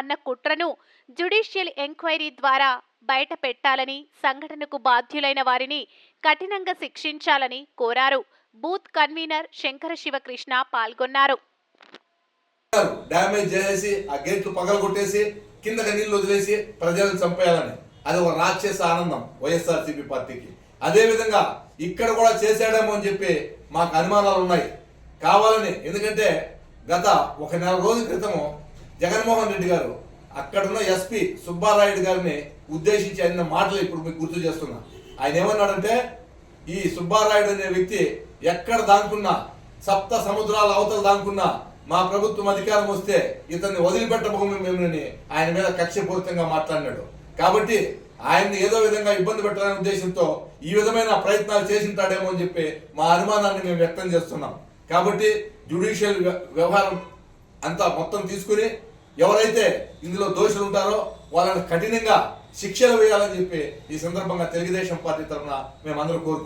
అన్న కుట్రను judicial enquiry ద్వారా బయట పెట్టాలని సంఘటనకు బాధ్యులైన వారిని కఠినంగా శిక్షించాలని కోరారు. బూత్ కన్వీనర్ శంకర శివకృష్ణ పాల్గొన్నారు. డ్యామేజ్ చేసేసి ఆ గేట్లు పగల కొట్టేసి కిందకి నీళ్ళు వదిలేసి ప్రజలను చంపేయాలని. అది ఒక రాక్షస ఆనందం వైఎస్ఆర్సీపీ పార్టీకి. అదే విధంగా ఇక్కడ కూడా చేశాడేమో అని చెప్పి మాకు అనుమానాలు ఉన్నాయి కావాలని ఎందుకంటే గత ఒక నెల రోజుల క్రితము జగన్మోహన్ రెడ్డి గారు అక్కడున్న ఎస్పీ సుబ్బారాయుడు గారిని ఉద్దేశించి అన్న మాటలు ఇప్పుడు మీకు గుర్తు చేస్తున్నా. ఆయన ఏమన్నాడంటే ఈ సుబ్బారాయుడు అనే వ్యక్తి ఎక్కడ దానుకున్నా సప్త సముద్రాల అవతల దానుకున్నా మా ప్రభుత్వం అధికారం వస్తే ఇతన్ని వదిలిపెట్టబోము మేమునని ఆయన మీద కక్షపూరితంగా మాట్లాడినాడు. కాబట్టి ఆయన్ని ఏదో విధంగా ఇబ్బంది పెట్టాలనే ఉద్దేశంతో ఈ విధమైన ప్రయత్నాలు చేసింటాడేమో అని చెప్పి మా అనుమానాన్ని మేము వ్యక్తం చేస్తున్నాం. కాబట్టి జ్యుడిషియల్ వ్యవహారం అంతా మొత్తం తీసుకుని ఎవరైతే ఇందులో దోషులు ఉంటారో వాళ్ళని కఠినంగా శిక్షలు వేయాలని చెప్పి ఈ సందర్భంగా తెలుగుదేశం పార్టీ తరఫున మేమందరూ కోరుకుంటున్నాం.